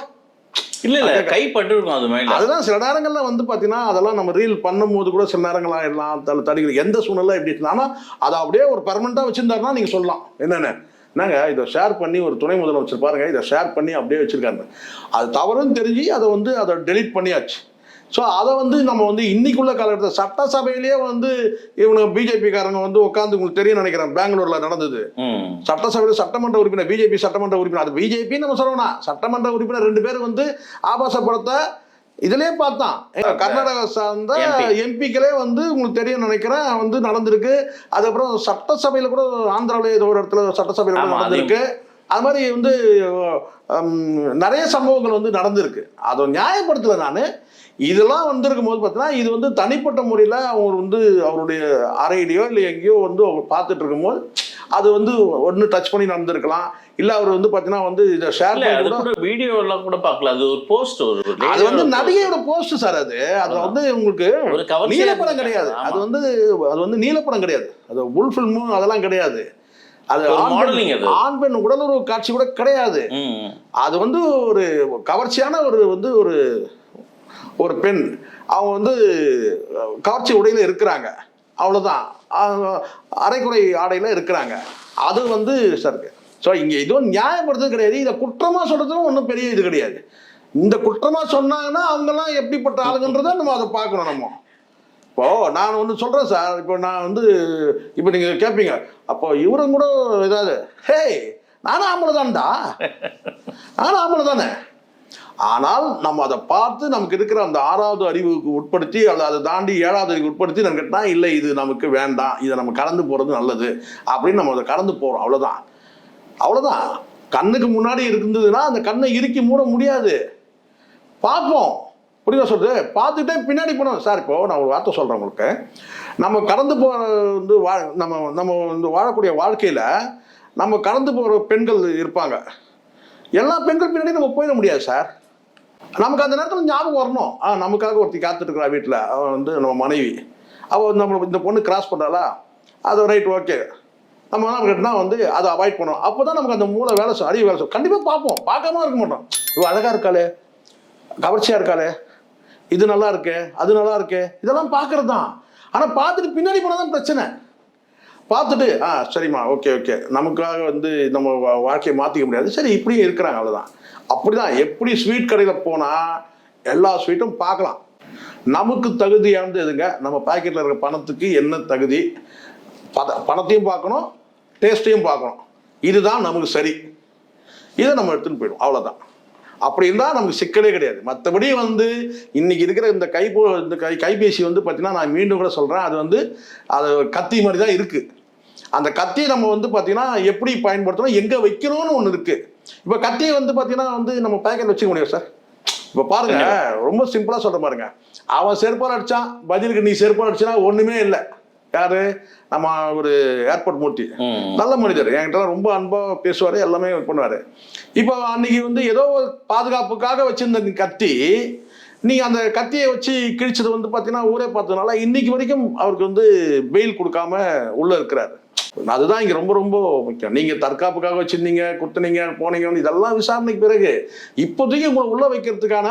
இல்ல இல்ல கை பட்டு இருக்கும் அது மேல. அதுதான் சில நேரங்கள்ல வந்து பார்த்தீங்கன்னா அதெல்லாம் நம்ம ரீல் பண்ணும்போது கூட சில நேரங்கள் ஆயிடலாம் தடு தடுக்கிறது எந்த சூழ்நிலை எப்படி ஆனால் அதை அப்படியே ஒரு பர்மனெண்ட்டாக வச்சிருந்தாருன்னா நீங்கள் சொல்லலாம். என்னென்ன? என்னங்க இதை ஷேர் பண்ணி ஒரு துணை முதலமைச்சர் பாருங்க இதை ஷேர் பண்ணி அப்படியே வச்சிருக்காங்க அது தவறுன்னு தெரிஞ்சு அதை வந்து அதை டெலீட் பண்ணியாச்சு. ஸோ அதை வந்து நம்ம வந்து இன்னைக்குள்ள காலகட்டத்தில் சட்டசபையிலேயே வந்து இவனுங்க பிஜேபிக்காரங்க வந்து உட்காந்து உங்களுக்கு தெரியும் நினைக்கிறேன். பெங்களூர்ல நடந்தது. சட்டசபையில் சட்டமன்ற உறுப்பினர் பிஜேபி சட்டமன்ற உறுப்பினர். அது பிஜேபி நம்ம சொல்லணும் சட்டமன்ற உறுப்பினர் ரெண்டு பேரும் வந்து ஆபாச படத்தை இதுலயே பார்த்தான் கர்நாடகா சார்ந்த. எம்பிக்களே வந்து உங்களுக்கு தெரியும் நினைக்கிறேன். வந்து நடந்திருக்கு. அதுக்கப்புறம் சட்டசபையில கூட ஆந்திராவில ஏதோ ஒரு இடத்துல சட்டசபையில கூட நடந்திருக்கு. அது மாதிரி வந்து நிறைய சம்பவங்கள் வந்து நடந்திருக்கு. அதை நியாயப்படுத்தல நான். இதெல்லாம் வந்திருக்கும் போது பார்த்தீங்கன்னா இது வந்து தனிப்பட்ட முறையில் அவர் வந்து அவருடைய அறையிலையோ இல்லை எங்கேயோ வந்து அவர் பார்த்துட்டு இருக்கும்போது அது வந்து ஒன்று டச் பண்ணி நடந்திருக்கலாம். இல்லை அவர் வந்து பார்த்தீங்கன்னா வந்து இதை ஷேர் கூட வீடியோ எல்லாம் கூட பார்க்கல. அது ஒரு போஸ்ட் ஒரு அது வந்து யோட நடிகையோட போஸ்ட் சார் அது. அது வந்து உங்களுக்கு ஒரு நீலப்படம். கிடையாது. அது வந்து அது வந்து நீலப்படம் கிடையாது. அது புல் ஃபில்மு அதெல்லாம் கிடையாது. அது பெண் அது. ஆண் பெண் உடலுறவு காட்சி கூட கிடையாது. அது வந்து ஒரு கவர்ச்சியான ஒரு வந்து ஒரு ஒரு பெண். அவங்க வந்து கவர்ச்சி உடையில இருக்கிறாங்க. அவ்வளவுதான். அவங்க அரைக்குறை ஆடையில இருக்கிறாங்க. அது வந்து சார் ஸோ இங்க இதுவும் நியாயப்படுறது கிடையாது. இதை குற்றமா சொல்றதும் ஒன்றும் பெரிய இது கிடையாது. இந்த குற்றமா சொன்னாங்கன்னா அவங்கெல்லாம் எப்படிப்பட்ட ஆளுங்கன்றதை நம்ம அதை பார்க்கணும் நம்ம. இப்போ நான் ஒன்று சொல்கிறேன் சார். இப்போ நான் வந்து இப்போ நீங்கள் கேட்பீங்க அப்போ இவரும் கூட ஏதாவது ஹே நானும் ஆம்பளை தான்டா. நானும் ஆம்பளை தானே. ஆனால் நம்ம அதை பார்த்து நமக்கு இருக்கிற அந்த ஆறாவது அறிவுக்கு உட்படுத்தி அல்லது அதை தாண்டி ஏழாவது அறிவுக்கு உட்படுத்தி நம்ம கேட்டால் இல்லை இது நமக்கு வேண்டாம். இதை நம்ம கடந்து போகிறது நல்லது. அப்படின்னு நம்ம அதை கடந்து போகிறோம் அவ்வளோதான் அவ்வளோதான் கண்ணுக்கு முன்னாடி இருந்ததுன்னா அந்த கண்ணை இறுக்கி மூட முடியாது. பார்ப்போம். புரியுதா சொல்றது? பார்த்துட்டே பின்னாடி போனோம். சார் இப்போ நான் ஒரு வார்த்தை சொல்கிறேன் உங்களுக்கு. நம்ம கடந்து போகிற வந்து வா நம்ம நம்ம வந்து வாழக்கூடிய வாழ்க்கையில் நம்ம கடந்து போகிற பெண்கள் இருப்பாங்க. எல்லா பெண்கள் பின்னாடி நம்ம போயிட முடியாது சார். நமக்கு அந்த நேரத்தில் ஞாபகம் வரணும். ஆ நமக்காக ஒருத்தி காத்துட்டு வீட்டில் அவன் வந்து நம்ம மனைவி. அவள் நம்ம இந்த பொண்ணு கிராஸ் பண்ணாலா அது ரைட் ஓகே நம்ம என்ன வந்து அதை அவாய்ட் பண்ணோம் அப்போ தான் நமக்கு அந்த மூளை வேலை அறிவு வேலை கண்டிப்பாக பார்ப்போம். பார்க்காம இருக்க மாட்டோம். இவ அழகாக இருக்காளே. கவர்ச்சியாக இருக்காளே. இது நல்லா இருக்கே அது நல்லா இருக்கே. இதெல்லாம் பார்க்கறது தான் ஆனால் பார்த்துட்டு பின்னாடி போனால் தான் பிரச்சனை. பார்த்துட்டு ஆ சரிம்மா ஓகே ஓகே. நமக்காக வந்து நம்ம வா- வாழ்க்கையை மாற்றிக்க முடியாது. சரி இப்படியும் இருக்கிறாங்க அவ்வளோதான் அப்படிதான் எப்படி ஸ்வீட் கடையில் போனால் எல்லா ஸ்வீட்டும் பார்க்கலாம். நமக்கு தகுதியானது எதுங்க? நம்ம பாக்கெட்டில் இருக்கிற பணத்துக்கு என்ன தகுதி? பத பணத்தையும் பார்க்கணும் டேஸ்ட்டையும் பார்க்கணும். இதுதான் நமக்கு சரி. இதை நம்ம எடுத்துன்னு போயிடும் அவ்வளோதான் அப்படி இருந்தால் நமக்கு சிக்கலே கிடையாது. மற்றபடி வந்து இன்னைக்கு இருக்கிற இந்த கைபோ இந்த கை கைபேசி வந்து பார்த்தீங்கன்னா நான் மீண்டும் கூட சொல்கிறேன் அது வந்து அது கத்தி மாதிரி தான் இருக்குது அந்த கத்தியை நம்ம வந்து பார்த்தீங்கன்னா எப்படி பயன்படுத்தணும் எங்கே வைக்கணும்னு ஒன்று இருக்குது இப்போ கத்தியை வந்து பார்த்தீங்கன்னா வந்து நம்ம பேக்கெட் வச்சுக்க முடியும் சார். இப்போ பாருங்க ரொம்ப சிம்பிளாக சொல்ற பாருங்க. அவன் செருப்பால் அடிச்சான் பதிலுக்கு நீ செருப்பால் அடிச்சனா ஒன்றுமே இல்லை. யாரு? நம்ம ஒரு ஏர்போர்ட் மூர்த்தி. நல்ல மனிதர். என்கிட்ட ரொம்ப அன்பா பேசுவாரு எல்லாமே பண்ணுவாரு. இப்போ அன்னைக்கு வந்து ஏதோ ஒரு பாதுகாப்புக்காக வச்சிருந்த கத்தி நீ அந்த கத்தியை வச்சு கிழிச்சது வந்து பார்த்தீங்கன்னா ஊரே பார்த்ததுனால இன்னைக்கு வரைக்கும் அவருக்கு வந்து பெயில் கொடுக்காம உள்ள இருக்கிறாரு. அதுதான் இங்க ரொம்ப ரொம்ப முக்கியம். நீங்க தற்காப்புக்காக வச்சிருந்தீங்க குத்துனீங்க போனீங்க இதெல்லாம் விசாரணைக்கு பிறகு இப்போதைக்கு உங்களை உள்ள வைக்கிறதுக்கான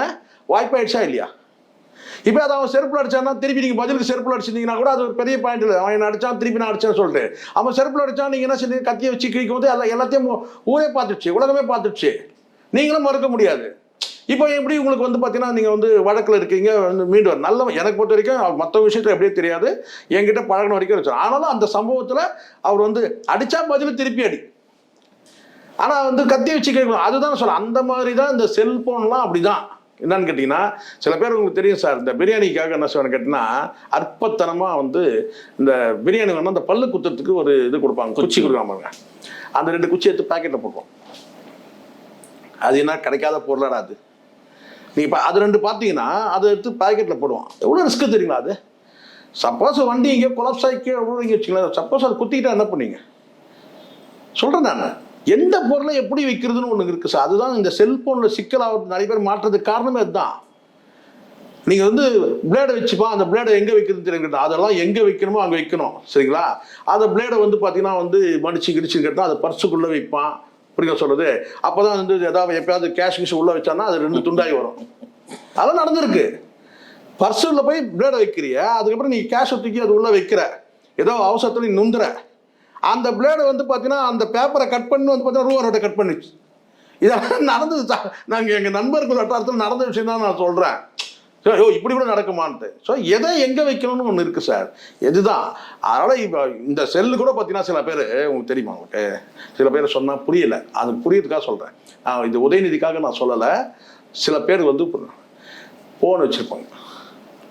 வாய்ப்பாயிடுச்சா இல்லையா? இப்போ அதை அவன் செருப்பில் அடிச்சான்னா திருப்பி நீங்கள் பதிலுக்கு செருப்பில் அடிச்சிருந்தீங்கன்னா கூட அது ஒரு பெரிய பாயிண்ட் இல்லை. அவன் என்ன அடிச்சான் திருப்பி நான் அடிச்சேன்னு சொல்லிட்டு அவன் செருப்பில் அடிச்சா நீங்கள் என்ன செஞ்சீங்க? கத்தியை வச்சு கிழிக்கும் போது எல்லாம் எல்லாத்தையும் ஊரே பார்த்துச்சு உலகமே பார்த்துச்சு நீங்களும் மறுக்க முடியாது. இப்போ எப்படி உங்களுக்கு வந்து பார்த்தீங்கன்னா நீங்கள் வந்து வழக்கில் இருக்கீங்க வந்து மீண்டு வர நல்ல எனக்கு பொறுத்த வரைக்கும் மற்ற விஷயத்தில் எப்படியே தெரியாது. என்கிட்ட பழகின வரைக்கும் வச்சு ஆனாலும் அந்த சம்பவத்தில் அவர் வந்து அடித்தா பதில் திருப்பி அடி. ஆனால் வந்து கத்தி வச்சு கேட்கணும் அதுதான் சொல்ல அந்த மாதிரி தான் இந்த செல்போன்லாம் அப்படிதான். என்னன்னு கேட்டிங்கன்னா சில பேர் உங்களுக்கு தெரியும் சார் இந்த பிரியாணிக்காக என்ன செய்வாங்க கேட்டிங்கன்னா அற்பத்தனமாக வந்து இந்த பிரியாணி வேணா அந்த பல்லு குத்துறதுக்கு ஒரு இது கொடுப்பாங்க குச்சி. கொடுக்காம பாருங்க. அந்த ரெண்டு குச்சி எடுத்து பாக்கெட்டில் போட்டுருவோம். அது என்ன கிடைக்காத பொருளாடா அது. நீங்கள் இப்போ அது ரெண்டு பார்த்தீங்கன்னா அதை எடுத்து பாக்கெட்டில் போடுவான் எவ்வளோ ரிஸ்க்கு தெரியுங்களா அது? சப்போஸ் வண்டி இங்கே கொலப்ஸ் ஆகி கீழே விழுறீங்க வச்சுங்களேன் சப்போஸ் அது குத்திக்கிட்டா என்ன பண்ணீங்க சொல்கிறேன் நான். எந்த பொருளை எப்படி வைக்கிறதுன்னு ஒன்று இருக்குது சார் அதுதான் இந்த செல்ஃபோனில் சிக்கலாக நிறைய பேர் மாற்றுறதுக்கு காரணமே அதுதான். நீங்கள் வந்து பிளேடை வச்சுப்பா அந்த பிளேடை எங்கே வைக்கிறதுன்னு தெரியுங்க அதெல்லாம் எங்கே வைக்கணுமோ அங்கே வைக்கணும். சரிங்களா? அந்த பிளேடை வந்து பார்த்தீங்கன்னா வந்து மடிச்சு கிடிச்சு கேட்டால் அதை பர்சுக்குள்ளே வைப்பான். புரியுங்க சொல்கிறது அப்போ தான் வந்து ஏதாவது எப்பயாவது கேஷ் கிஷ் உள்ளே வச்சான்னா அது ரெண்டு துண்டாகி வரும். அதெல்லாம் நடந்திருக்கு. பர்ஸில் போய் பிளேடை வைக்கிறிய அதுக்கப்புறம் நீ கேஷ் தூக்கி அது உள்ளே வைக்கிற. ஏதோ அவசரத்தில் நீ நுந்துற. அந்த பிளேடு வந்து பார்த்தீங்கன்னா அந்த பேப்பரை கட் பண்ணி வந்து பார்த்தீங்கன்னா ரூபா ரோட்டை கட் பண்ணிச்சு இதெல்லாம் நடந்தது சார் நாங்கள் எங்கள் நண்பர்கள் வட்டாரத்தில் நடந்த விஷயம் தான் நான் சொல்கிறேன் ஐயோ இப்படி கூட நடக்குமான்ட்டு. ஸோ எதை எங்கே வைக்கணும்னு ஒன்று இருக்குது சார் இதுதான் அதனால் இப்போ இந்த செல்லு கூட பார்த்தீங்கன்னா சில பேர் உங்களுக்கு தெரியுமா உங்களுக்கு சில பேர் சொன்னால் புரியலை. அது புரியறதுக்காக சொல்கிறேன் நான் இது உதயநிதிக்காக நான் சொல்லலை. சில பேர் வந்து ஃபோன் வச்சுருப்பாங்க.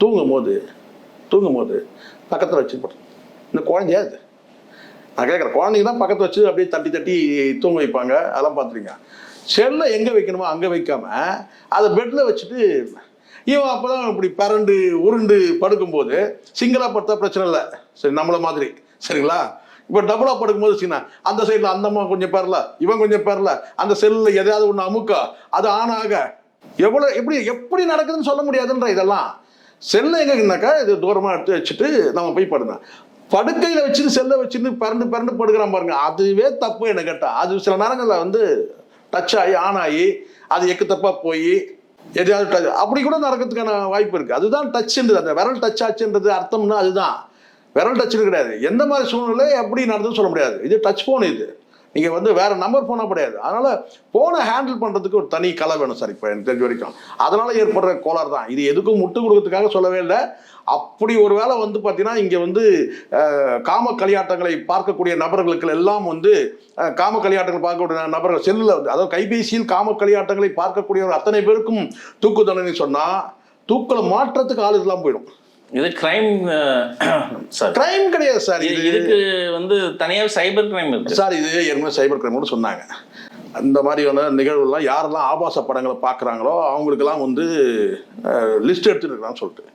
தூங்கும் போது தூங்கும் போது பக்கத்தில் வச்சுருப்பாங்க. இந்த குழந்தையா இது? நான் கேட்குறேன் குழந்தைங்க தான் பக்கத்து வச்சு அப்படியே தட்டி தட்டி தூங்க வைப்பாங்க. அதெல்லாம் பார்த்துருங்க. செல்லை எங்கே வைக்கணுமோ அங்கே வைக்காம அதை பெட்டில் வச்சுட்டு இவன் அப்போ தான் இப்படி பரண்டு உருண்டு படுக்கும்போது சிங்கிளாக படுத்தா பிரச்சனை இல்லை. சரி நம்மளை மாதிரி. சரிங்களா? இப்போ டபுளாக படுக்கும்போது சின்ன அந்த சைடில் அந்த அம்மா கொஞ்சம் பேரல இவன் கொஞ்சம் பேரல அந்த செல்லில் எதையாவது ஒன்று அமுக்கா அது ஆன் ஆக எவ்வளோ எப்படி எப்படி நடக்குதுன்னு சொல்ல முடியாதுன்ற இதெல்லாம். செல்லை எங்கன்னாக்கா இது தூரமாக எடுத்து வச்சுட்டு நம்ம போய் படுங்க. படுக்கையில் வச்சுட்டு செல்லை வச்சுட்டு பறந்து பறந்து படுக்கிறான் பாருங்க. அதுவே தப்பு என்ன கேட்டா. அது சில நேரங்களில் வந்து டச் ஆகி ஆன் ஆகி அது எக்கு தப்பா போய் எதையாவது டச் அப்படி கூட நடக்கிறதுக்கான வாய்ப்பு இருக்கு. அதுதான் டச்ன்றது அந்த விரல் டச் ஆச்சுன்றது அர்த்தம்னா அதுதான். விரல் டச்சுன்னு கிடையாது. எந்த மாதிரி சூழ்நிலை எப்படி நடந்ததுன்னு சொல்ல முடியாது. இது டச் ஃபோன் இது. நீங்கள் வந்து வேற நம்பர் ஃபோனாக கிடையாது. அதனால ஃபோனை ஹேண்டில் பண்ணுறதுக்கு ஒரு தனி கலை வேணும் சார் இப்போ எனக்கு தெரிஞ்ச வரைக்கும். அதனால ஏற்படுற கோளாறு தான். இது எதுக்கும் முட்டு கொடுக்கறதுக்காக சொல்லவே இல்லை. அப்படி ஒரு வேளை வந்து பார்த்தீங்கன்னா இங்கே வந்து காம களியாட்டங்களை பார்க்கக்கூடிய நபர்களுக்கு எல்லாம் வந்து காம களியாட்டங்கள் பார்க்கக்கூடிய நபர்கள் செல்லில் வந்து அதாவது கைபேசியில் காம களியாட்டங்களை பார்க்கக்கூடியவர் அத்தனை பேருக்கும் தூக்கு தண்டனை சொன்னால் தூக்கில் மாற்றத்துக்கு ஆள் இல்லாமல் போயிடும். இது கிரைம் சார் கிரைம் கிடையாது சார். இது இதுக்கு வந்து தனியாக சைபர் கிரைம் இருக்கு. சார் இது ஏற்கனவே சைபர் கிரைமோடு சொன்னாங்க. அந்த மாதிரியான நிகழ்வுலாம் யாரெல்லாம் ஆபாச படங்களை பார்க்குறாங்களோ அவங்களுக்கெல்லாம் வந்து லிஸ்ட் எடுத்துருக்கிறான்னு சொல்லிட்டு.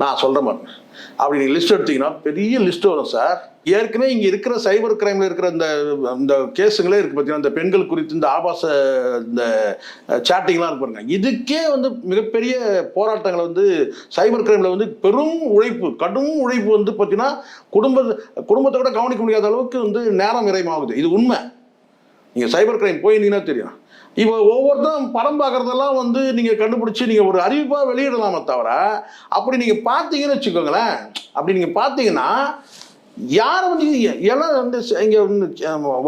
நான் சொல்கிற மாதிரி அப்படி நீங்கள் லிஸ்ட் எடுத்தீங்கன்னா பெரிய லிஸ்ட் வரும் சார் ஏற்கனவே இங்கே இருக்கிற சைபர் கிரைமில் இருக்கிற இந்த இந்த கேஸுங்களே இருக்குது பார்த்தீங்கன்னா இந்த பெண்கள் குறித்து இந்த ஆபாச இந்த சேட்டிங்லாம் இருக்கு பாருங்க. இதுக்கே வந்து மிகப்பெரிய போராட்டங்களை வந்து சைபர் கிரைமில் வந்து பெரும் உழைப்பு கடும் உழைப்பு வந்து பார்த்தீங்கன்னா குடும்ப குடும்பத்தை கூட கவனிக்க முடியாத அளவுக்கு வந்து நேரம் விரயமாகுது இது உண்மை. நீங்கள் சைபர் கிரைம் போயிருந்தீங்கன்னா தெரியும். இப்போ ஒவ்வொருத்தரும் படம் பார்க்குறதெல்லாம் வந்து நீங்கள் கண்டுபிடிச்சி நீங்கள் ஒரு அறிவிப்பாக வெளியிடலாமே தவிர அப்படி நீங்கள் பார்த்தீங்கன்னு வச்சுக்கோங்களேன் அப்படி நீங்கள் பார்த்தீங்கன்னா யாரை வந்து எல்லாம் வந்து இங்கே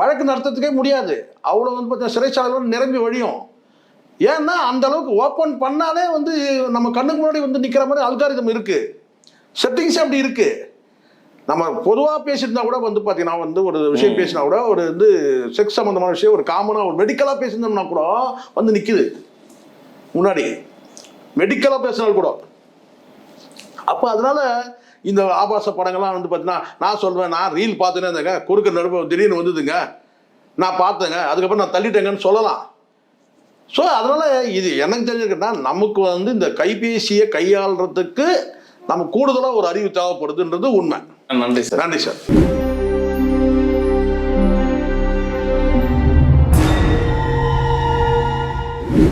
வழக்கு நடத்துறதுக்கே முடியாது. அவ்வளோ வந்து பார்த்தீங்கன்னா சிறைச்சாலைகள் நிரம்பி வழியும். ஏன்னா அந்த அளவுக்கு ஓப்பன் பண்ணாலே வந்து நம்ம கண்ணுக்கு முன்னாடி வந்து நிற்கிற மாதிரி அல்காரிதம் இருக்குது செட்டிங்ஸே அப்படி இருக்குது நம்ம பொதுவாக பேசியிருந்தா கூட வந்து பார்த்தீங்கன்னா வந்து ஒரு விஷயம் பேசினா கூட ஒரு வந்து செக்ஸ் சம்மந்தமான விஷயம் ஒரு காமனாக ஒரு மெடிக்கலாக பேசியிருந்தோம்னா கூட வந்து நிற்குது முன்னாடி. மெடிக்கலாக பேசினால் கூட. அப்போ அதனால இந்த ஆபாச படங்கள்லாம் வந்து பார்த்தீங்கன்னா நான் சொல்வேன் நான் ரீல் பார்த்துனே இருந்தேங்க. குறுக்க நடுவு திடீர்னு வந்ததுங்க. நான் பார்த்தேங்க. அதுக்கப்புறம் நான் தள்ளிட்டேங்கன்னு சொல்லலாம். ஸோ அதனால இது எனக்கு தெரிஞ்சிருக்குன்னா நமக்கு வந்து இந்த கைபேசியை கையாளுறதுக்கு நம்ம கூடுதலாக ஒரு அறிவு தேவைப்படுதுன்றது உண்மை. நன்றி சார் நன்றி சார்